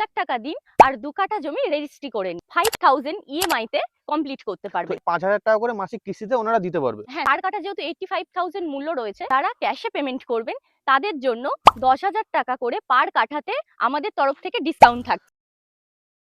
লাখ টাকা দিন আর দু কাঠা জমি রেজিস্ট্রি করে নিন। ফাইভ থাউজেন্ড ইএমআই তে কমপ্লিট করতে পারবেন। পাঁচ হাজার টাকা করে মাসিক কিস্তিতে ওনারা দিতে পারবে। হ্যাঁ চার কাঠা যেহেতু এইটটি ফাইভ থাউজেন্ড মূল্য রয়েছে তারা ক্যাশে পেমেন্ট করবেন। তাদের জন্য দশ হাজার টাকা করে পার কাঠাতে আমাদের তরফ থেকে ডিসকাউন্ট থাকছে।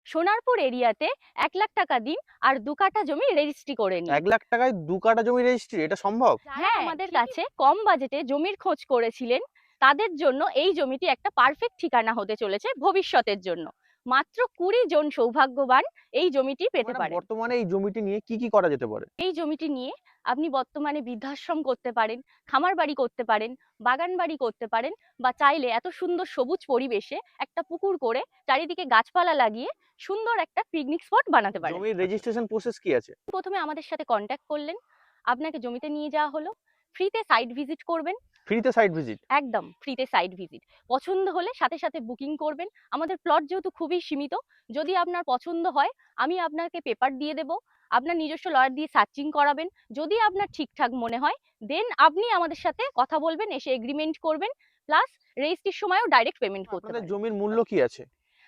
সোনারপুর এরিয়াতে এক লাখ টাকা দিন আর দু কাঠা জমি রেজিস্ট্রি করে নিন। এক লাখ টাকায় দু কাটা জমি রেজিস্ট্রি এটা সম্ভব? হ্যাঁ আমাদের কাছে কম বাজেটে জমির খোঁজ করেছিলেন তাদের জন্য এই জমিটি একটা পারফেক্ট ঠিকানা হতে চলেছে ভবিষ্যতের জন্য। মাত্র কুড়ি জন সৌভাগ্যবান এই জমিটি পেতে পারেন। বর্তমানে এই জমিটি নিয়ে কি কি করা যেতে পারে? এই জমিটি নিয়ে আপনি বর্তমানে বৃদ্ধাশ্রম করতে পারেন খামার বাড়ি করতে পারেন বাগান বাড়ি করতে পারেন বা চাইলে এত সুন্দর সবুজ পরিবেশে একটা পুকুর করে চারিদিকে গাছপালা লাগিয়ে সুন্দর একটা পিকনিক স্পট বানাতে পারেন। জমির রেজিস্ট্রেশন প্রসেস কি আছে? প্রথমে আমাদের সাথে কন্ট্যাক্ট করলেন আপনাকে জমিতে নিয়ে যাওয়া হলো ফ্রিতে সাইট ভিজিট করবেন ফ্রিতে সাইট ভিজিট একদম ফ্রিতে সাইট ভিজিট পছন্দ হলে সাথে সাথে বুকিং করবেন। আমাদের প্লট যেহেতু খুবই সীমিত যদি আপনার পছন্দ হয় আমি আপনাকে পেপার দিয়ে দেব আপনার নিজস্ব লয়ার দিয়ে সার্চিং করাবেন। যদি আপনার ঠিকঠাক মনে হয় দেন আপনি আমাদের সাথে কথা বলবেন এসে এগ্রিমেন্ট করবেন প্লাস রেজিস্ট্রির সময়ও ডাইরেক্ট পেমেন্ট করতে জমির মূল্য কি আছে?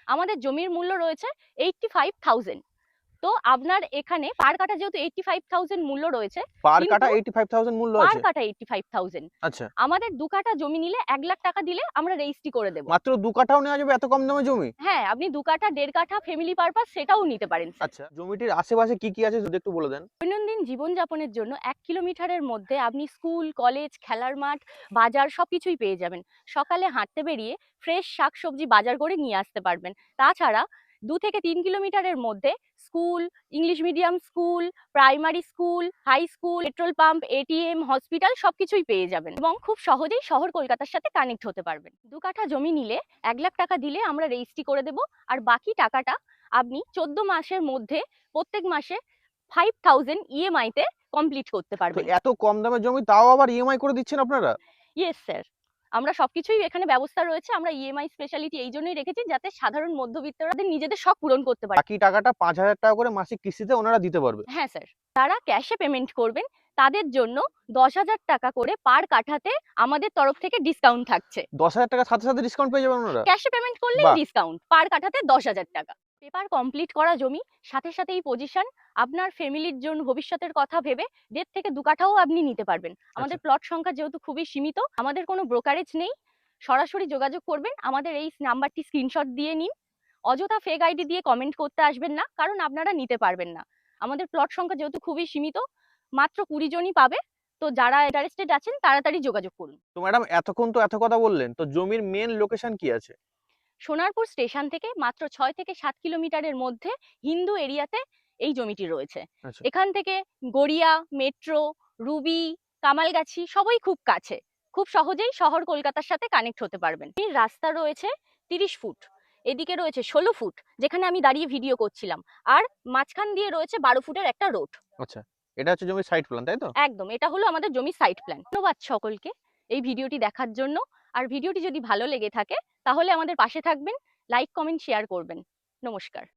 আমাদের জমির মূল্য রয়েছে এইটটি ফাইভ থাউজেন্ড তো আপনার এখানে পার কাটা যেহেতু এইটটি ফাইভ থাউজেন্ড মূল্য রয়েছে পার কাটা এইটি ফাইভ থাউজেন্ড মূল্য পার কাটা এইটটি ফাইভ থাউজেন্ড আচ্ছা। আমাদের দু কাটা জমি নিলে এক লাখ টাকা দিলে আমরা রেজিস্ট্রি করে দেবো। মাত্র দু কাঠাও নেওয়া যাবে এত কম দামে জমি? হ্যাঁ আপনি দু কাঠা দেড় কাঠা ফ্যামিলি পারপাস সেটাও নিতে পারেন আচ্ছা জমিটির আশেপাশে কি কি আছে যদি একটু বলে দেন? দৈনন্দিন জীবনযাপনের জন্য এক কিলোমিটারের মধ্যে আপনি স্কুল কলেজ খেলার মাঠ বাজার সবকিছুই পেয়ে যাবেন। সকালে হাঁটতে বেরিয়ে ফ্রেশ শাকসবজি বাজার করে নিয়ে আসতে পারবেন। তাছাড়া দু থেকে তিন কিলোমিটারের মধ্যে school English medium school primary school high school petrol pump ATM hospital সবকিছুই পেয়ে যাবেন এবং খুব সহজেই শহর কলকাতার সাথে কানেক্ট হতে পারবেন। দু কাঠা জমি নিলে এক লাখ টাকা দিলে আমরা রেজিস্ট্রি করে দেব আর বাকি টাকাটা আপনি চোদ্দ মাসের মধ্যে প্রত্যেক মাসে ফাইভ থাউজেন্ড ইএমআই তে কমপ্লিট করতে পারবেন। এত কম দামের জমি তাও আবার ইএমআই করে দিচ্ছেন আপনারা? Yes sir. আমরা সবকিছুই এখানে ব্যবস্থা রয়েছে আমরা ইএমআই স্পেশালিটি এই জন্যই রেখেছি যাতে সাধারণ মধ্যবিত্তরা নিজেদের শখ পূরণ করতে পারে। বাকি টাকাটা পাঁচ হাজার টাকা করে মাসিক কিস্তিতে ওনারা দিতে পারবে। হ্যাঁ স্যার তারা ক্যাশে পেমেন্ট করবেন তাদের জন্য দশ হাজার টাকা করে পার কাঠাতে আমাদের তরফ থেকে ডিসকাউন্ট থাকছে। দশ হাজার টাকা সাথে সাথে ডিসকাউন্ট পেয়ে যাবেন ওনারা? ক্যাশে পেমেন্ট করলেই বাহ। ডিসকাউন্ট পার কাঠাতে দশ হাজার টাকা। পেপার কমপ্লিট করা জমি সাথে সাথে এই পজিশন আপনার ফ্যামিলির জন্য ভবিষ্যতের কথা ভেবে দেড় থেকে দু কাঠাও আপনি নিতে পারবেন। আমাদের প্লট সংখ্যা যেহেতু খুবই সীমিত আমাদের কোনো ব্রোকারেজ নেই। সরাসরি যোগাযোগ করবেন আমাদের এই নাম্বারটি স্ক্রিনশট দিয়ে নিন। অযথা ফেক আইডি দিয়ে কমেন্ট করতে আসবেন না কারণ আপনারা নিতে পারবেন না। আমাদের প্লট সংখ্যা যেহেতু খুবই সীমিত মাত্র কুড়ি জনই পাবে তো যারা ইন্টারেস্টেড আছেন তাড়াতাড়ি যোগাযোগ করুন। তো ম্যাডাম এতক্ষণ তো এত কথা বললেন তো জমির মেন লোকেশন কি আছে? সোনারপুর স্টেশন থেকে মাত্র ছয় থেকে সাত কিলোমিটারের মধ্যে হিন্দু এরিয়াতে এই জমিটি রয়েছে। আচ্ছা। এখান থেকে গড়িয়া মেট্রো রুবি কামালগাছি সবই খুব কাছে। খুব সহজেই শহর কলকাতার সাথে কানেক্ট হতে পারবেন। এই রাস্তা রয়েছে তিরিশ ফুট। এদিকে রয়েছে ষোলো ফুট যেখানে আমি দাঁড়িয়ে ভিডিও করছিলাম। আর মাঝখান দিয়ে রয়েছে বারো ফুটের একটা রোড আচ্ছা এটা হচ্ছে জমির সাইড প্ল্যান তাই তো? একদম এটা হলো আমাদের জমি সাইট প্ল্যান ধন্যবাদ সকলকে এই ভিডিওটি দেখার জন্য। আর ভিডিওটি যদি ভালো লেগে থাকে তাহলে আমাদের পাশে থাকবেন লাইক কমেন্ট শেয়ার করবেন। নমস্কার।